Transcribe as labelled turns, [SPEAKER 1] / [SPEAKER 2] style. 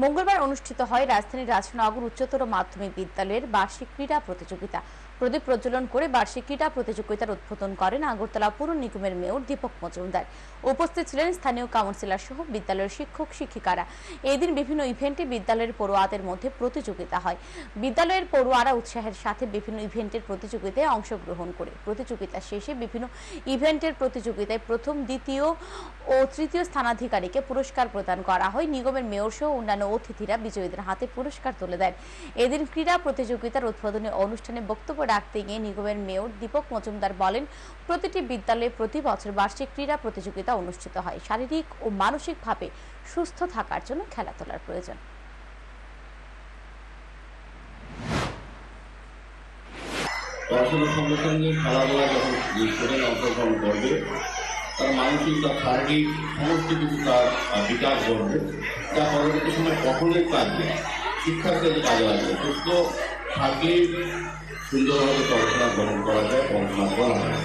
[SPEAKER 1] মঙ্গলবার অনুষ্ঠিত হয় রাজধানীর রাজনগর উচ্চতর মাধ্যমিক বিদ্যালয়ের বার্ষিক ক্রীড়া প্রতিযোগিতা। প্রদীপ প্রজ্বলন করে বার্ষিক ক্রীড়া প্রতিযোগিতার উদ্বোধন করেন আগরতলা পুর নিগমের মেয়র দীপক মজুমদার। উপস্থিত ছিলেন স্থানীয় কাউন্সিলর সহ বিদ্যালয়ের শিক্ষক, শিক্ষিকারা। এদিন বিভিন্ন ইভেন্টে বিদ্যালয়ের পড়ুয়াদের মধ্যে প্রতিযোগিতা হয়। বিদ্যালয়ের পড়ুয়ারা উৎসাহের সাথে বিভিন্ন ইভেন্টের প্রতিযোগিতায় অংশগ্রহণ করে। প্রতিযোগিতা শেষে বিভিন্ন ইভেন্টের প্রতিযোগিতায় প্রথম, দ্বিতীয় ও তৃতীয় স্থানাধিকারীকে পুরস্কার প্রদান করা হয়। নিগমের মেয়র সহ অন্যান্য অতিথিরা বিজয়ীদের হাতে পুরস্কার তুলে দেন। এদিন ক্রীড়া প্রতিযোগিতার উদ্বোধনী অনুষ্ঠানে বক্তব্য রাখতে গিয়ে নিগমের মেয়র দীপক মজুমদার বলেন, প্রতিটি বিদ্যালয়ে প্রতি বছর বার্ষিক ক্রীড়া প্রতিযোগিতা অনুষ্ঠিত হয়। শারীরিক ও মানসিকভাবে সুস্থ থাকার জন্য খেলাধুলার প্রয়োজন।
[SPEAKER 2] পড়াশোনার সঙ্গে সঙ্গে খেলাধুলা যখন অংশগ্রহণ করবে তার মানসিক তার শারীরিক সমস্ত কিছু তার বিকাশ ঘটবে। যা পরবর্তী সময় কখনোই কাজে শিক্ষার ক্ষেত্রে কাজে লাগবে সুস্থ থাকলেই সুন্দরভাবে পড়াশোনা গ্রহণ করা যায়, পড়াশোনা করা হয়।